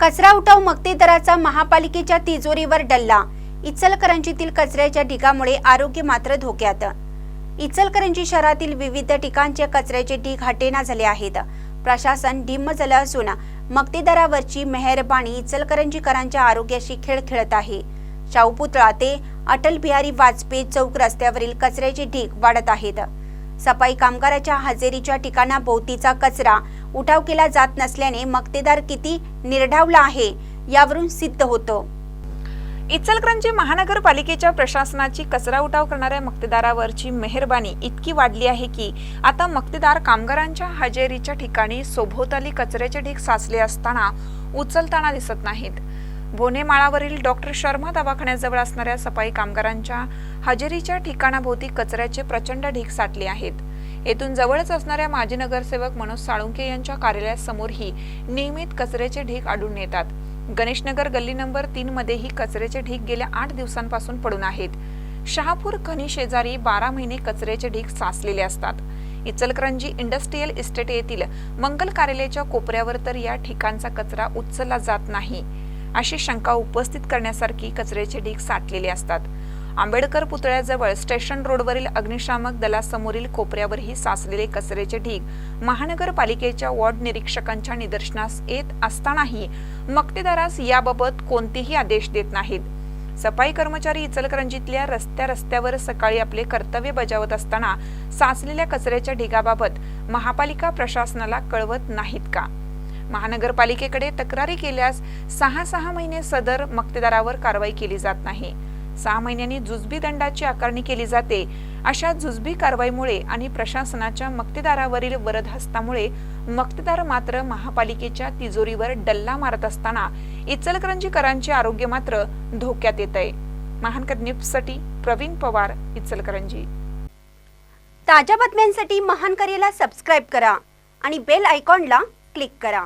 कचरा उठाव मक्तेदराचा महापालिकेच्या तिजोरीवर डल्ला. इचलकरंजीतील कचऱ्याच्या ढिगामुळे आरोग्य मात्र धोक्यात. इचलकरंजी शहरातील विविध ठिकाणचे कचऱ्याचे ढीग हटेना झाले आहेत. प्रशासन ढिम्म झालं असून मक्तेदारावरची मेहरबाणी इचलकरंजीकरांच्या आरोग्याशी खेळ खेळत आहे शाहूपुतळा ते अटल बिहारी वाजपेयी चौक रस्त्यावरील कचऱ्याचे ढीग वाढत आहेत. सफाई कामगाराच्या हजेरीच्या ठिकाणाभोवतीचा कचरा उठाव केला जात नसल्याने मक्तेदार किती निर्ढावला आहे यावरून सिद्ध होतं. इचलकरंजी महानगरपालिकेच्या प्रशासनाची कचरा उठाव करणाऱ्या मक्तेदारावरची मेहरबानी इतकी वाढली आहे की आता मक्तेदार कामगारांच्या हजेरीच्या ठिकाणी सोभोवताली कचऱ्याचे ढीग साचले असताना उचलताना दिसत नाहीत. बोनेमाळावरील डॉक्टर शर्मा दवाखान्याजवळ असणाऱ्या सफाई कामगारांच्या हजेरीच्या ठिकाणाभोवती कचऱ्याचे प्रचंड ढीग साठले आहेत. येथून जवळच असणाऱ्या माजी नगरसेवक मनोज साळुंके यांच्या कार्यालयासमोरही नियमित कचऱ्याचे ढीग आढळून येतात. गणेशनगर गल्ली नंबर तीन मध्येही कचऱ्याचे ढीग गेल्या आठ दिवसांपासून पडून आहेत. शहापूर खनी शेजारी बारा महिने कचऱ्याचे ढीग साचलेले असतात. इचलकरंजी इंडस्ट्रीयल इस्टेट येथील मंगल कार्यालयाच्या कोपऱ्यावर तर या ठिकाणचा कचरा उचलला जात नाही. अशी शंका उपस्थित करण्यासारखी कचऱ्याचे ढीग साठलेले असतात. आंबेडकर पुतळ्याजवळ स्टेशन रोडवरील अग्निशामक दलासमोरील कोपऱ्यावरही साचलेले कचऱ्याचे ढीग महानगरपालिकेच्या वॉर्ड निरीक्षकांच्या निदर्शनास येत असतानाही मक्तेदारास याबाबत कोणतेही आदेश देत नाहीत. सफाई कर्मचारी इचलकरंजीतल्या रस्त्या रस्त्यावर सकाळी आपले कर्तव्य बजावत असताना साचलेल्या कचऱ्याच्या ढिगाबाबत महापालिका प्रशासनाला कळवत नाहीत का? महानगरपालिकेकडे तक्रारी केल्यास सहा सहा महिने सदर मक्तेदारावर कारवाई केली जात नाही. सहा महिन्यांनी जुजबी दंडाची आकारणी केली जाते. अशा जुजबी कारवाईमुळे आणि प्रशासनाच्या मक्तेदारावरील वरदहस्तामुळे मक्तेदार मात्र महापालिकेच्या तिजोरीवर डल्ला मारत असताना इचलकरंजीकरांचे आरोग्य मात्र धोक्यात येत आहे महानकर न्यूजसाठी प्रवीण पवार इचलकरंजी. ताज्या बातम्यांसाठी महान करेला सबस्क्राईब करा आणि बेल आयकॉनला क्लिक करा.